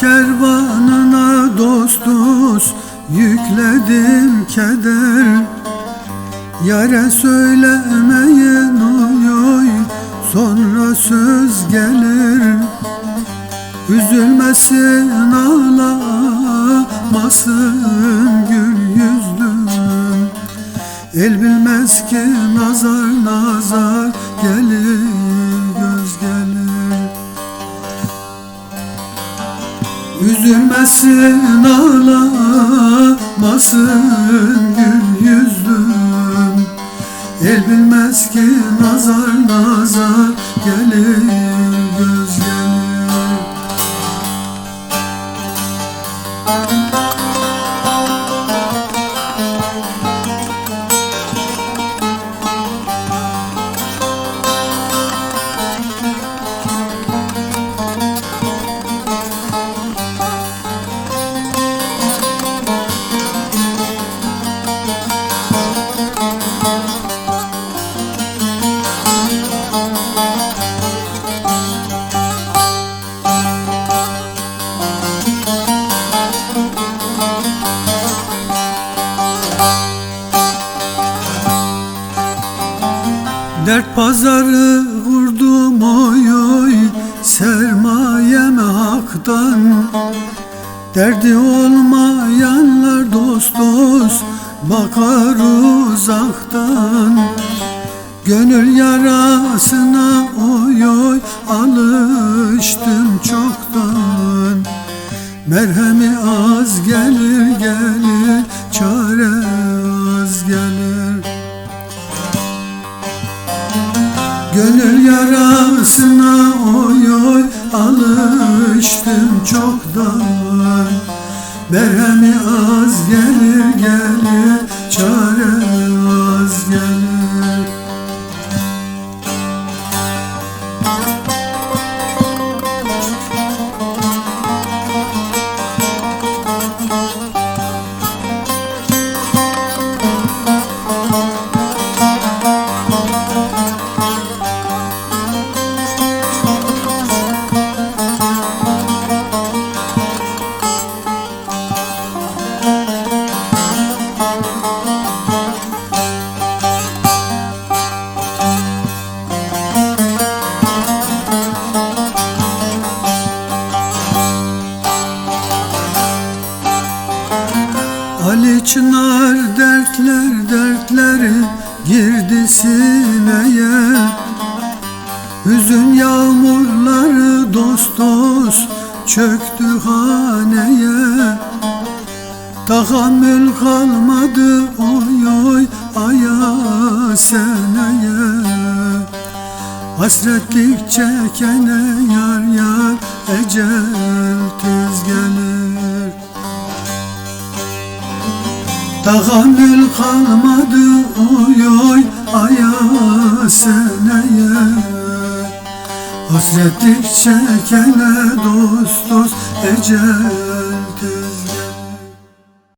kervanına dost dost yükledim keder. Yare söylemeyin oy oy sonra söz gelir. Üzülmesin ağlamasın gül yüzlüm. El bilmez ki nazar nazar gelir Üzülmesin ağlamasın gül yüzlüm. El bilmez ki nazar nazar gelir Dert pazarı vurdum oy oy Sermayeme haktan. Derdi olmayanlar dost dost Bakar uzaktan. Gönül yarasına oy oy Alıştım çoktan. Merhemi az gelir gelir Çare Gönül yarasına oy oy alıştım çoktan Merhemi az gelir gelir çare Ali Çınar dertler dertleri girdi sineye. Hüzün yağmurları dost dost çöktü haneye. Tahammül kalmadı oy oy aya seneye. Hasretlik çekene yar yar ecel tez gelir Tahammül kalmadı oy oy aya seneye. Hasretlik çekene dost dost ecel